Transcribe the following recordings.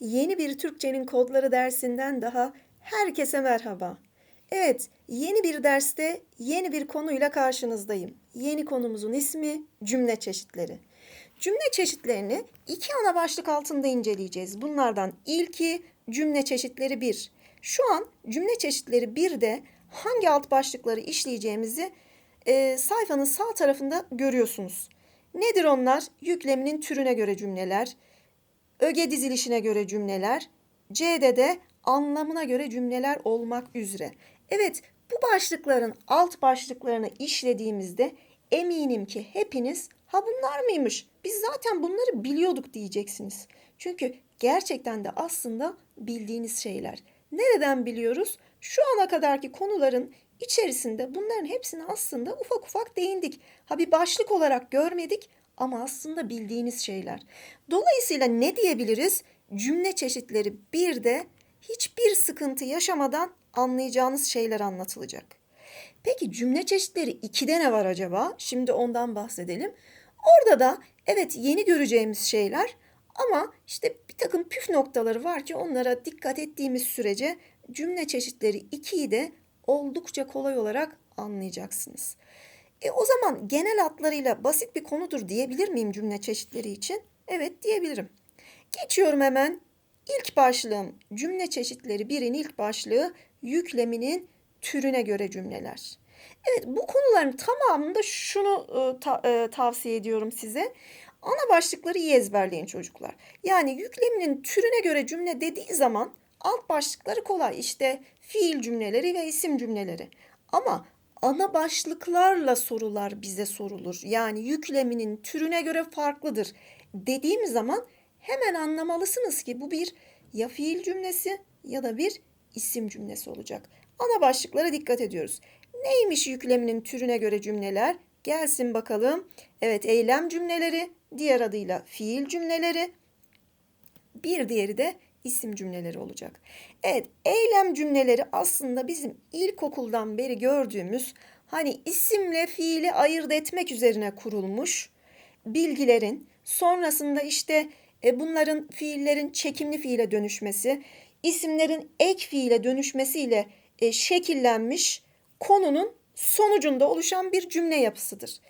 Yeni bir Türkçenin kodları dersinden daha herkese merhaba. Evet, yeni bir derste yeni bir konuyla karşınızdayım. Yeni konumuzun ismi cümle çeşitleri. Cümle çeşitlerini iki ana başlık altında inceleyeceğiz. Bunlardan ilki cümle çeşitleri 1. Şu an cümle çeşitleri 1'de hangi alt başlıkları işleyeceğimizi e, sayfanın sağ tarafında görüyorsunuz. Nedir onlar? Yükleminin türüne göre cümleler, öge dizilişine göre cümleler, C'de de anlamına göre cümleler olmak üzere. Evet, bu başlıkların alt başlıklarını işlediğimizde eminim ki hepiniz ha bunlar mıymış? Biz zaten bunları biliyorduk diyeceksiniz. Çünkü gerçekten de aslında bildiğiniz şeyler. Nereden biliyoruz? Şu ana kadarki konuların içerisinde bunların hepsini aslında ufak ufak değindik. Ha bir başlık olarak görmedik ama aslında bildiğiniz şeyler. Dolayısıyla ne diyebiliriz? Cümle çeşitleri bir de hiçbir sıkıntı yaşamadan anlayacağınız şeyler anlatılacak. Peki cümle çeşitleri 2'de ne var acaba? Şimdi ondan bahsedelim. Orada da evet yeni göreceğimiz şeyler ama işte bir takım püf noktaları var ki onlara dikkat ettiğimiz sürece cümle çeşitleri 2'yi de oldukça kolay olarak anlayacaksınız. E o zaman genel hatlarıyla basit bir konudur diyebilir miyim cümle çeşitleri için? Evet diyebilirim. Geçiyorum hemen. İlk başlığım cümle çeşitleri birin ilk başlığı yükleminin türüne göre cümleler. Evet bu konuların tamamında şunu e, ta, e, tavsiye ediyorum size. Ana başlıkları iyi ezberleyin çocuklar. Yani yükleminin türüne göre cümle dediği zaman alt başlıkları kolay. İşte fiil cümleleri ve isim cümleleri. Ama ana başlıklarla sorular bize sorulur. Yani yükleminin türüne göre farklıdır dediğim zaman hemen anlamalısınız ki bu bir ya fiil cümlesi ya da bir isim cümlesi olacak. Ana başlıklara dikkat ediyoruz. Neymiş yükleminin türüne göre cümleler? Gelsin bakalım. Evet eylem cümleleri, diğer adıyla fiil cümleleri. Bir diğeri de isim cümleleri olacak. Evet, eylem cümleleri aslında bizim ilkokuldan beri gördüğümüz hani isimle fiili ayırt etmek üzerine kurulmuş bilgilerin sonrasında işte e, bunların fiillerin çekimli fiile dönüşmesi, isimlerin ek fiile dönüşmesiyle e, şekillenmiş konunun sonucunda oluşan bir cümle yapısıdır.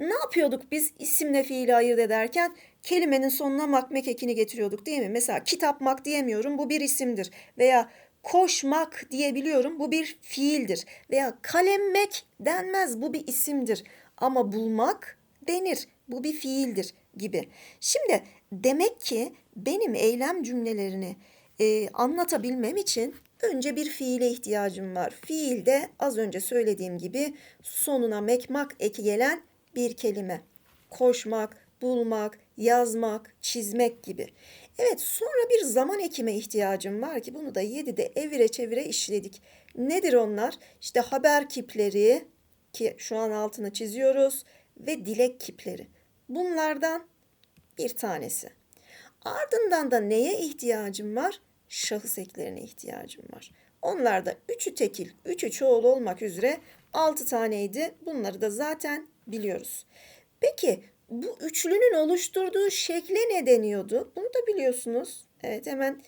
Ne yapıyorduk biz isimle fiili ayırt ederken? Kelimenin sonuna makmek ekini getiriyorduk değil mi? Mesela kitapmak diyemiyorum bu bir isimdir. Veya koşmak diyebiliyorum bu bir fiildir. Veya kalemmek denmez bu bir isimdir. Ama bulmak denir bu bir fiildir gibi. Şimdi demek ki benim eylem cümlelerini e, anlatabilmem için önce bir fiile ihtiyacım var. Fiil de az önce söylediğim gibi sonuna mekmak eki gelen bir kelime. Koşmak, bulmak, yazmak, çizmek gibi. Evet sonra bir zaman ekime ihtiyacım var ki bunu da 7'de evire çevire işledik. Nedir onlar? İşte haber kipleri ki şu an altını çiziyoruz ve dilek kipleri. Bunlardan bir tanesi. Ardından da neye ihtiyacım var? Şahıs eklerine ihtiyacım var. Onlar da üçü tekil, üçü çoğul olmak üzere altı taneydi. Bunları da zaten biliyoruz. Peki bu üçlünün oluşturduğu şekle ne deniyordu? Bunu da biliyorsunuz. Evet hemen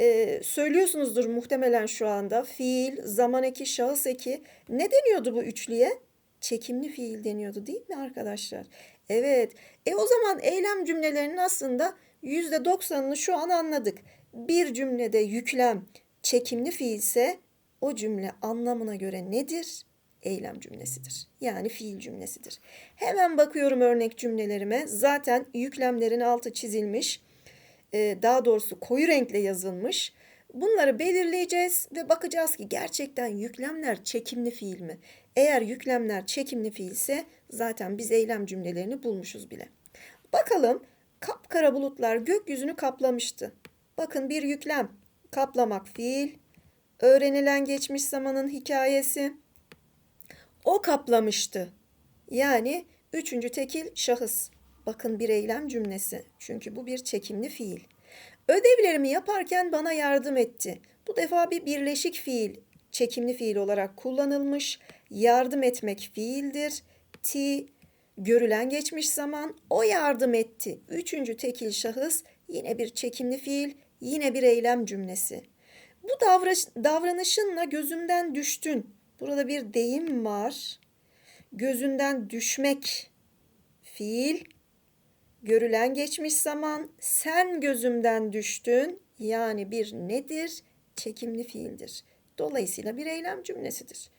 e, söylüyorsunuzdur muhtemelen şu anda. Fiil, zaman eki, şahıs eki. Ne deniyordu bu üçlüye? Çekimli fiil deniyordu değil mi arkadaşlar? Evet. E o zaman eylem cümlelerinin aslında yüzde doksanını şu an anladık. Bir cümlede yüklem çekimli fiilse o cümle anlamına göre nedir? Eylem cümlesidir. Yani fiil cümlesidir. Hemen bakıyorum örnek cümlelerime. Zaten yüklemlerin altı çizilmiş. Ee, daha doğrusu koyu renkle yazılmış. Bunları belirleyeceğiz ve bakacağız ki gerçekten yüklemler çekimli fiil mi? Eğer yüklemler çekimli fiilse zaten biz eylem cümlelerini bulmuşuz bile. Bakalım kapkara bulutlar gökyüzünü kaplamıştı. Bakın bir yüklem. Kaplamak fiil. Öğrenilen geçmiş zamanın hikayesi. O kaplamıştı. Yani üçüncü tekil şahıs. Bakın bir eylem cümlesi. Çünkü bu bir çekimli fiil. Ödevlerimi yaparken bana yardım etti. Bu defa bir birleşik fiil, çekimli fiil olarak kullanılmış. Yardım etmek fiildir. Ti, görülen geçmiş zaman o yardım etti. Üçüncü tekil şahıs yine bir çekimli fiil Yine bir eylem cümlesi. Bu davra- davranışınla gözümden düştün. Burada bir deyim var. Gözünden düşmek fiil. Görülen geçmiş zaman sen gözümden düştün. Yani bir nedir? Çekimli fiildir. Dolayısıyla bir eylem cümlesidir.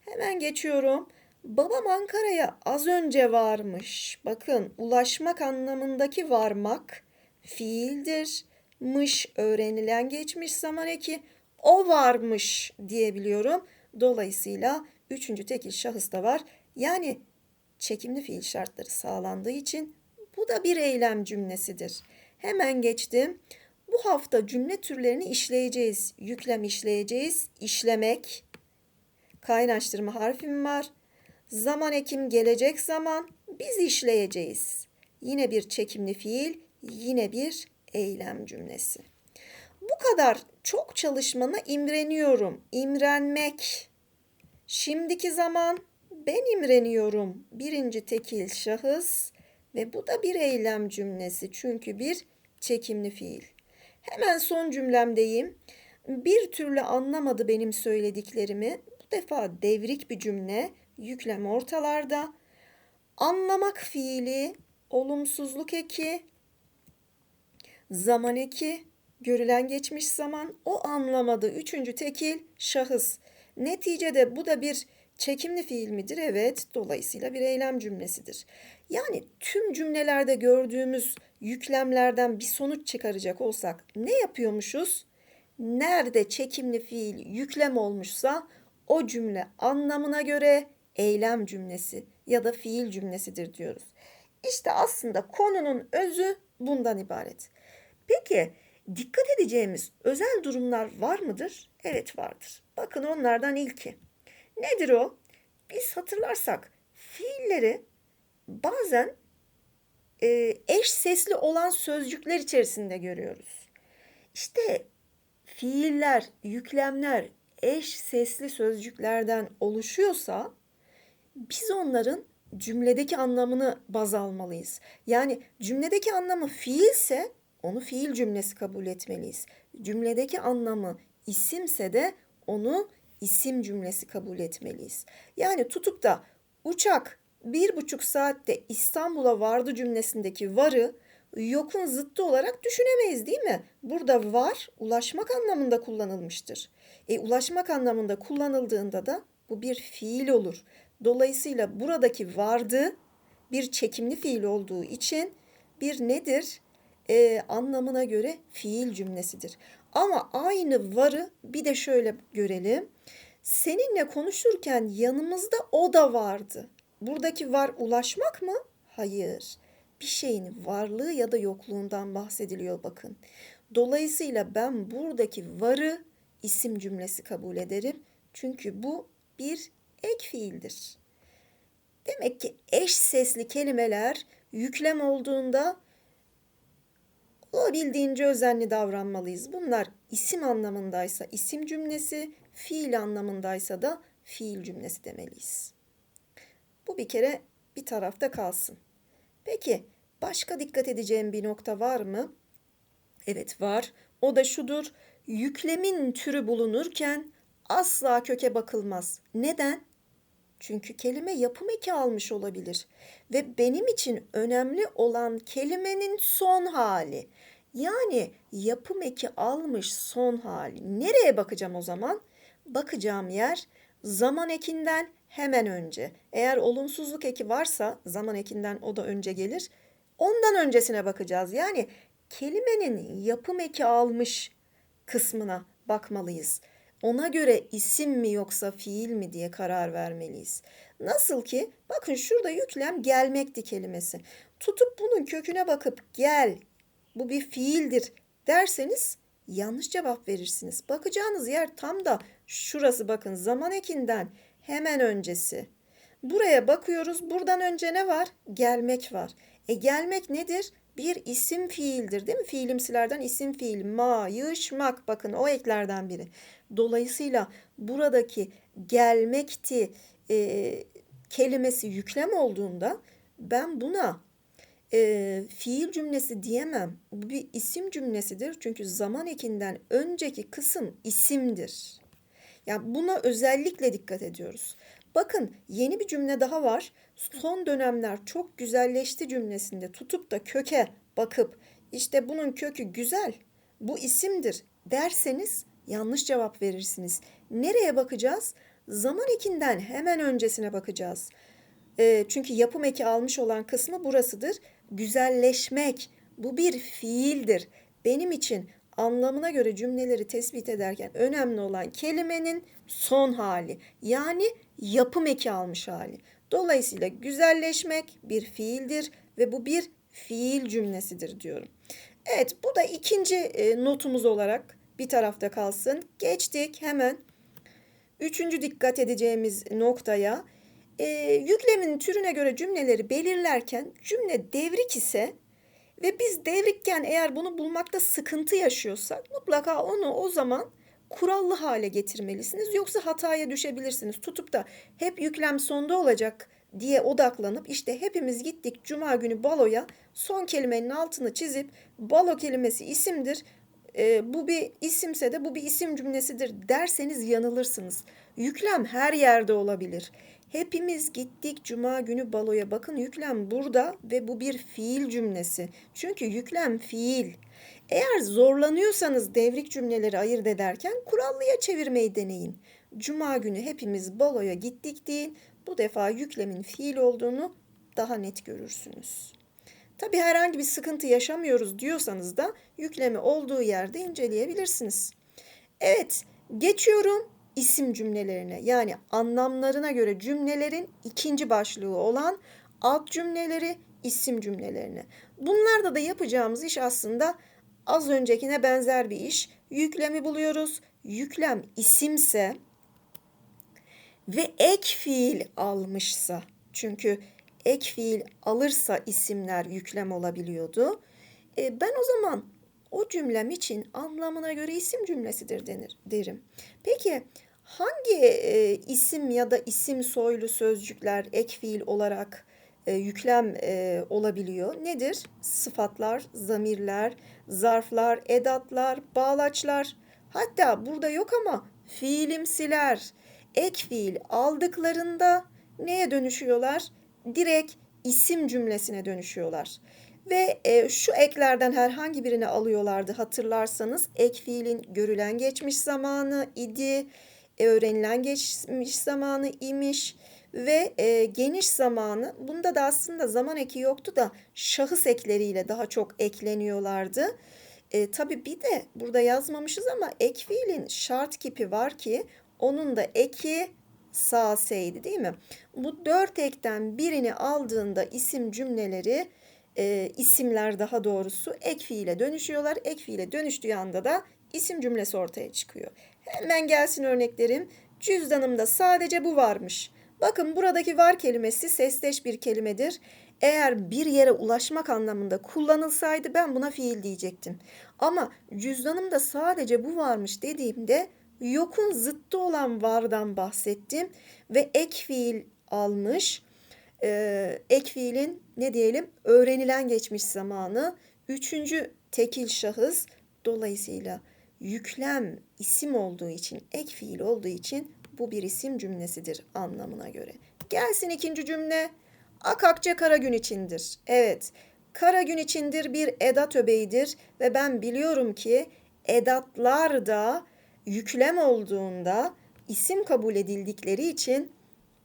Hemen geçiyorum. Babam Ankara'ya az önce varmış. Bakın ulaşmak anlamındaki varmak fiildir. Mış öğrenilen geçmiş zaman eki o varmış diyebiliyorum. Dolayısıyla üçüncü tekil şahıs da var. Yani çekimli fiil şartları sağlandığı için bu da bir eylem cümlesidir. Hemen geçtim. Bu hafta cümle türlerini işleyeceğiz. Yüklem işleyeceğiz. İşlemek. Kaynaştırma harfim var. Zaman ekim gelecek zaman biz işleyeceğiz. Yine bir çekimli fiil, yine bir eylem cümlesi. Bu kadar çok çalışmana imreniyorum. İmrenmek. Şimdiki zaman ben imreniyorum. Birinci tekil şahıs ve bu da bir eylem cümlesi çünkü bir çekimli fiil. Hemen son cümlemdeyim. Bir türlü anlamadı benim söylediklerimi. Bu defa devrik bir cümle. Yüklem ortalarda. Anlamak fiili, olumsuzluk eki, zaman eki, görülen geçmiş zaman, o anlamadı. Üçüncü tekil şahıs. Neticede bu da bir çekimli fiil midir? Evet. Dolayısıyla bir eylem cümlesidir. Yani tüm cümlelerde gördüğümüz yüklemlerden bir sonuç çıkaracak olsak ne yapıyormuşuz? Nerede çekimli fiil yüklem olmuşsa o cümle anlamına göre eylem cümlesi ya da fiil cümlesidir diyoruz. İşte aslında konunun özü bundan ibaret. Peki dikkat edeceğimiz özel durumlar var mıdır? Evet vardır. Bakın onlardan ilki. Nedir o? Biz hatırlarsak fiilleri bazen e, eş sesli olan sözcükler içerisinde görüyoruz. İşte fiiller, yüklemler eş sesli sözcüklerden oluşuyorsa biz onların cümledeki anlamını baz almalıyız. Yani cümledeki anlamı fiilse onu fiil cümlesi kabul etmeliyiz. Cümledeki anlamı isimse de onu isim cümlesi kabul etmeliyiz. Yani tutup da uçak bir buçuk saatte İstanbul'a vardı cümlesindeki varı yokun zıttı olarak düşünemeyiz değil mi? Burada var ulaşmak anlamında kullanılmıştır. E, ulaşmak anlamında kullanıldığında da bu bir fiil olur. Dolayısıyla buradaki vardı bir çekimli fiil olduğu için bir nedir? E, anlamına göre fiil cümlesidir. Ama aynı varı bir de şöyle görelim. Seninle konuşurken yanımızda o da vardı. Buradaki var ulaşmak mı? Hayır. Bir şeyin varlığı ya da yokluğundan bahsediliyor bakın. Dolayısıyla ben buradaki varı isim cümlesi kabul ederim. Çünkü bu bir ek fiildir. Demek ki eş sesli kelimeler yüklem olduğunda olabildiğince özenli davranmalıyız. Bunlar isim anlamındaysa isim cümlesi, fiil anlamındaysa da fiil cümlesi demeliyiz. Bu bir kere bir tarafta kalsın. Peki başka dikkat edeceğim bir nokta var mı? Evet var. O da şudur. Yüklemin türü bulunurken asla köke bakılmaz. Neden? Çünkü kelime yapım eki almış olabilir. Ve benim için önemli olan kelimenin son hali. Yani yapım eki almış son hali. Nereye bakacağım o zaman? Bakacağım yer zaman ekinden hemen önce. Eğer olumsuzluk eki varsa zaman ekinden o da önce gelir. Ondan öncesine bakacağız. Yani kelimenin yapım eki almış kısmına bakmalıyız. Ona göre isim mi yoksa fiil mi diye karar vermeliyiz. Nasıl ki bakın şurada yüklem gelmekti kelimesi. Tutup bunun köküne bakıp gel bu bir fiildir derseniz yanlış cevap verirsiniz. Bakacağınız yer tam da şurası bakın zaman ekinden hemen öncesi. Buraya bakıyoruz. Buradan önce ne var? Gelmek var. E gelmek nedir? Bir isim fiildir değil mi? Fiilimsilerden isim fiil. Ma, yışmak bakın o eklerden biri. Dolayısıyla buradaki gelmekti e, kelimesi yüklem olduğunda ben buna e, fiil cümlesi diyemem. Bu bir isim cümlesidir. Çünkü zaman ekinden önceki kısım isimdir. Yani buna özellikle dikkat ediyoruz. Bakın yeni bir cümle daha var. Son dönemler çok güzelleşti cümlesinde tutup da köke bakıp işte bunun kökü güzel, bu isimdir derseniz yanlış cevap verirsiniz. Nereye bakacağız? Zaman ekinden hemen öncesine bakacağız. E, çünkü yapım eki almış olan kısmı burasıdır. Güzelleşmek bu bir fiildir. Benim için anlamına göre cümleleri tespit ederken önemli olan kelimenin son hali. Yani yapım eki almış hali. Dolayısıyla güzelleşmek bir fiildir ve bu bir fiil cümlesidir diyorum. Evet bu da ikinci e, notumuz olarak bir tarafta kalsın. Geçtik hemen üçüncü dikkat edeceğimiz noktaya. E, yüklemin türüne göre cümleleri belirlerken cümle devrik ise ve biz devrikken eğer bunu bulmakta sıkıntı yaşıyorsak mutlaka onu o zaman kurallı hale getirmelisiniz. Yoksa hataya düşebilirsiniz. Tutup da hep yüklem sonda olacak diye odaklanıp işte hepimiz gittik cuma günü baloya son kelimenin altını çizip balo kelimesi isimdir. E, bu bir isimse de bu bir isim cümlesidir derseniz yanılırsınız. Yüklem her yerde olabilir. Hepimiz gittik cuma günü baloya. Bakın yüklem burada ve bu bir fiil cümlesi. Çünkü yüklem fiil. Eğer zorlanıyorsanız devrik cümleleri ayırt ederken kurallıya çevirmeyi deneyin. Cuma günü hepimiz baloya gittik deyin. Bu defa yüklemin fiil olduğunu daha net görürsünüz. Tabi herhangi bir sıkıntı yaşamıyoruz diyorsanız da yüklemi olduğu yerde inceleyebilirsiniz. Evet, geçiyorum isim cümlelerine. Yani anlamlarına göre cümlelerin ikinci başlığı olan alt cümleleri isim cümlelerine. Bunlarda da yapacağımız iş aslında az öncekine benzer bir iş. Yüklemi buluyoruz. Yüklem isimse ve ek fiil almışsa çünkü ek fiil alırsa isimler yüklem olabiliyordu. E, ben o zaman o cümlem için anlamına göre isim cümlesidir denir derim. Peki hangi e, isim ya da isim soylu sözcükler ek fiil olarak e, yüklem e, olabiliyor? Nedir? Sıfatlar, zamirler, zarflar, edatlar, bağlaçlar. Hatta burada yok ama fiilimsiler, ek fiil aldıklarında neye dönüşüyorlar? Direkt isim cümlesine dönüşüyorlar. Ve e, şu eklerden herhangi birini alıyorlardı hatırlarsanız. Ek fiilin görülen geçmiş zamanı idi, e, öğrenilen geçmiş zamanı imiş ve e, geniş zamanı. Bunda da aslında zaman eki yoktu da şahıs ekleriyle daha çok ekleniyorlardı. E, tabii bir de burada yazmamışız ama ek fiilin şart kipi var ki onun da eki sağseydi değil mi? Bu dört ekten birini aldığında isim cümleleri e, isimler daha doğrusu ek fiile dönüşüyorlar. Ek fiile dönüştüğü anda da isim cümlesi ortaya çıkıyor. Hemen gelsin örneklerim. Cüzdanımda sadece bu varmış. Bakın buradaki var kelimesi sesleş bir kelimedir. Eğer bir yere ulaşmak anlamında kullanılsaydı ben buna fiil diyecektim. Ama cüzdanımda sadece bu varmış dediğimde yokun zıttı olan vardan bahsettim ve ek fiil almış. Ee, ek fiilin ne diyelim öğrenilen geçmiş zamanı. Üçüncü tekil şahıs dolayısıyla yüklem isim olduğu için ek fiil olduğu için bu bir isim cümlesidir anlamına göre. Gelsin ikinci cümle. Akakçe kara gün içindir. Evet, kara gün içindir bir edat öbeğidir ve ben biliyorum ki edatlar da yüklem olduğunda isim kabul edildikleri için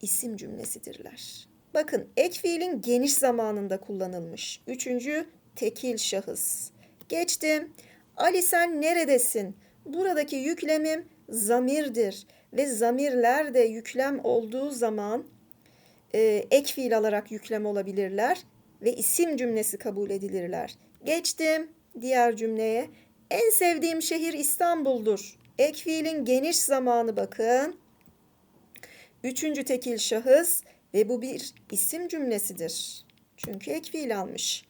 isim cümlesidirler. Bakın ek fiilin geniş zamanında kullanılmış. Üçüncü tekil şahıs. Geçtim. Ali sen neredesin? Buradaki yüklemim zamirdir ve zamirler de yüklem olduğu zaman e, ek fiil alarak yüklem olabilirler ve isim cümlesi kabul edilirler. Geçtim diğer cümleye. En sevdiğim şehir İstanbul'dur. Ek fiilin geniş zamanı bakın. Üçüncü tekil şahıs ve bu bir isim cümlesidir. Çünkü ek fiil almış.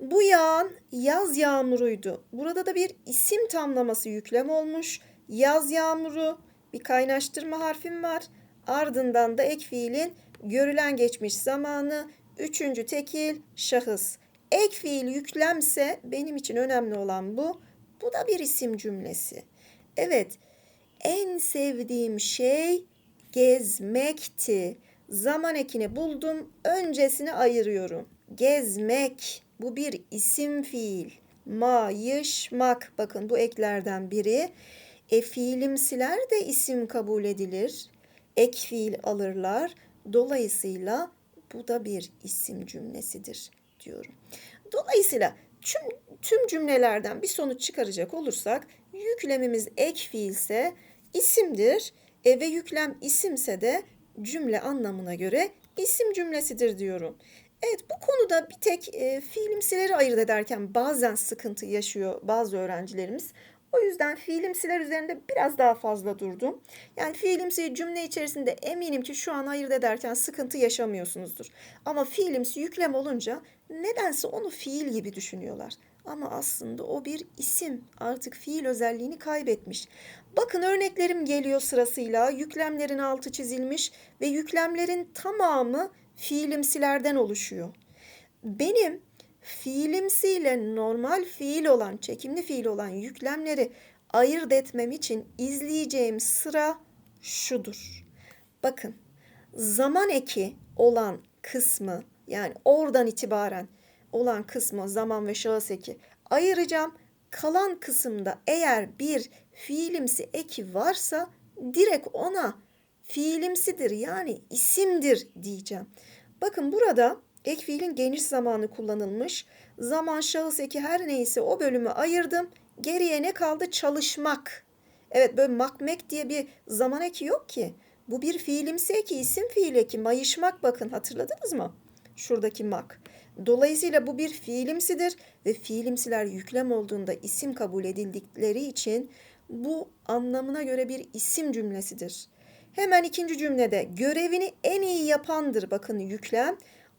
Bu yağan yaz yağmuruydu. Burada da bir isim tamlaması yüklem olmuş. Yaz yağmuru bir kaynaştırma harfim var. Ardından da ek fiilin görülen geçmiş zamanı üçüncü tekil şahıs. Ek fiil yüklemse benim için önemli olan bu. Bu da bir isim cümlesi. Evet, en sevdiğim şey gezmekti. Zaman ekini buldum, öncesini ayırıyorum. Gezmek, bu bir isim fiil. Mayışmak, bakın bu eklerden biri. E fiilimsiler de isim kabul edilir. Ek fiil alırlar. Dolayısıyla bu da bir isim cümlesidir diyorum. Dolayısıyla tüm, tüm cümlelerden bir sonuç çıkaracak olursak yüklemimiz ek fiilse isimdir e, ve yüklem isimse de cümle anlamına göre isim cümlesidir diyorum. Evet bu konuda bir tek e, fiilimsileri ayırt ederken bazen sıkıntı yaşıyor bazı öğrencilerimiz. O yüzden fiilimsiler üzerinde biraz daha fazla durdum. Yani fiilimsi cümle içerisinde eminim ki şu an ayırt ederken sıkıntı yaşamıyorsunuzdur. Ama fiilimsi yüklem olunca nedense onu fiil gibi düşünüyorlar. Ama aslında o bir isim. Artık fiil özelliğini kaybetmiş. Bakın örneklerim geliyor sırasıyla. Yüklemlerin altı çizilmiş ve yüklemlerin tamamı fiilimsilerden oluşuyor. Benim fiilimsiyle normal fiil olan, çekimli fiil olan yüklemleri ayırt etmem için izleyeceğim sıra şudur. Bakın zaman eki olan kısmı yani oradan itibaren olan kısmı zaman ve şahıs eki ayıracağım. Kalan kısımda eğer bir fiilimsi eki varsa direkt ona fiilimsidir yani isimdir diyeceğim. Bakın burada ek fiilin geniş zamanı kullanılmış. Zaman şahıs eki her neyse o bölümü ayırdım. Geriye ne kaldı? Çalışmak. Evet böyle makmek diye bir zaman eki yok ki. Bu bir fiilimsi eki, isim fiil eki. Mayışmak bakın hatırladınız mı? Şuradaki mak. Dolayısıyla bu bir fiilimsidir ve fiilimsiler yüklem olduğunda isim kabul edildikleri için bu anlamına göre bir isim cümlesidir. Hemen ikinci cümlede görevini en iyi yapandır bakın yüklem.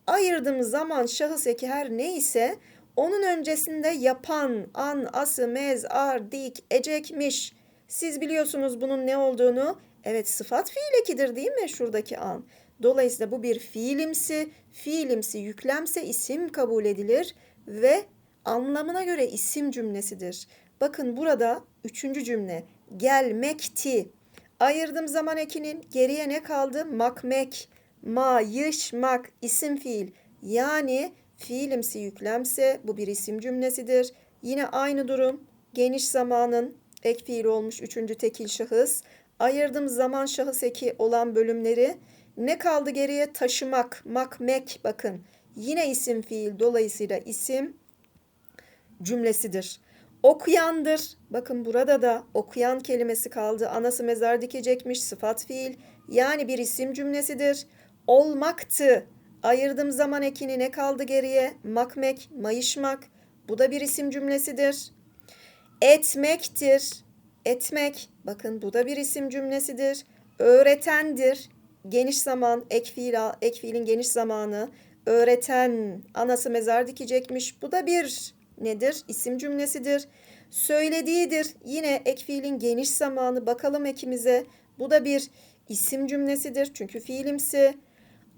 Ayırdığım zaman şahıs eki her neyse onun öncesinde yapan, an, ası, mez, ar, dik, ecekmiş. Siz biliyorsunuz bunun ne olduğunu. Evet sıfat fiil ekidir değil mi şuradaki an? Dolayısıyla bu bir fiilimsi, fiilimsi yüklemse isim kabul edilir ve anlamına göre isim cümlesidir. Bakın burada üçüncü cümle gelmekti. Ayırdım zaman ekinin geriye ne kaldı? Makmek, ma, yış, mak isim fiil. Yani fiilimsi yüklemse bu bir isim cümlesidir. Yine aynı durum geniş zamanın ek fiil olmuş üçüncü tekil şahıs. Ayırdım zaman şahıs eki olan bölümleri ne kaldı geriye? Taşımak, makmek bakın. Yine isim fiil dolayısıyla isim cümlesidir. Okuyandır. Bakın burada da okuyan kelimesi kaldı. Anası mezar dikecekmiş sıfat fiil. Yani bir isim cümlesidir. Olmaktı. Ayırdım zaman ekini ne kaldı geriye? Makmek, mayışmak. Bu da bir isim cümlesidir. Etmektir. Etmek. Bakın bu da bir isim cümlesidir. Öğretendir geniş zaman, ek, fiil, ek fiilin geniş zamanı, öğreten, anası mezar dikecekmiş. Bu da bir nedir? İsim cümlesidir. Söylediğidir. Yine ek fiilin geniş zamanı. Bakalım ekimize. Bu da bir isim cümlesidir. Çünkü fiilimsi.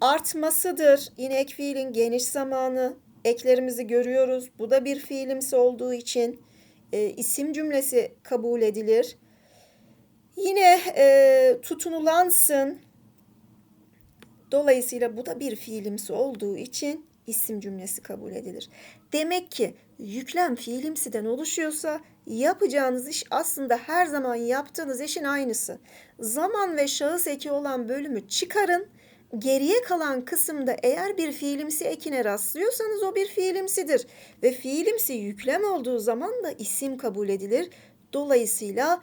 Artmasıdır. Yine ek fiilin geniş zamanı. Eklerimizi görüyoruz. Bu da bir fiilimsi olduğu için e, isim cümlesi kabul edilir. Yine e, tutunulansın Dolayısıyla bu da bir fiilimsi olduğu için isim cümlesi kabul edilir. Demek ki yüklem fiilimsiden oluşuyorsa yapacağınız iş aslında her zaman yaptığınız işin aynısı. Zaman ve şahıs eki olan bölümü çıkarın. Geriye kalan kısımda eğer bir fiilimsi ekine rastlıyorsanız o bir fiilimsidir. Ve fiilimsi yüklem olduğu zaman da isim kabul edilir. Dolayısıyla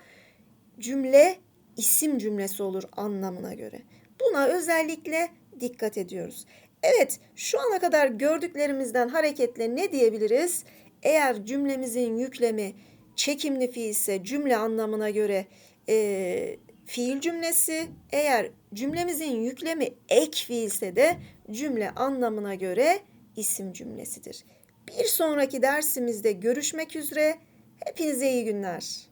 cümle isim cümlesi olur anlamına göre. Buna özellikle dikkat ediyoruz. Evet, şu ana kadar gördüklerimizden hareketle ne diyebiliriz? Eğer cümlemizin yüklemi çekimli fiilse cümle anlamına göre e, fiil cümlesi, eğer cümlemizin yüklemi ek fiilse de cümle anlamına göre isim cümlesidir. Bir sonraki dersimizde görüşmek üzere. Hepinize iyi günler.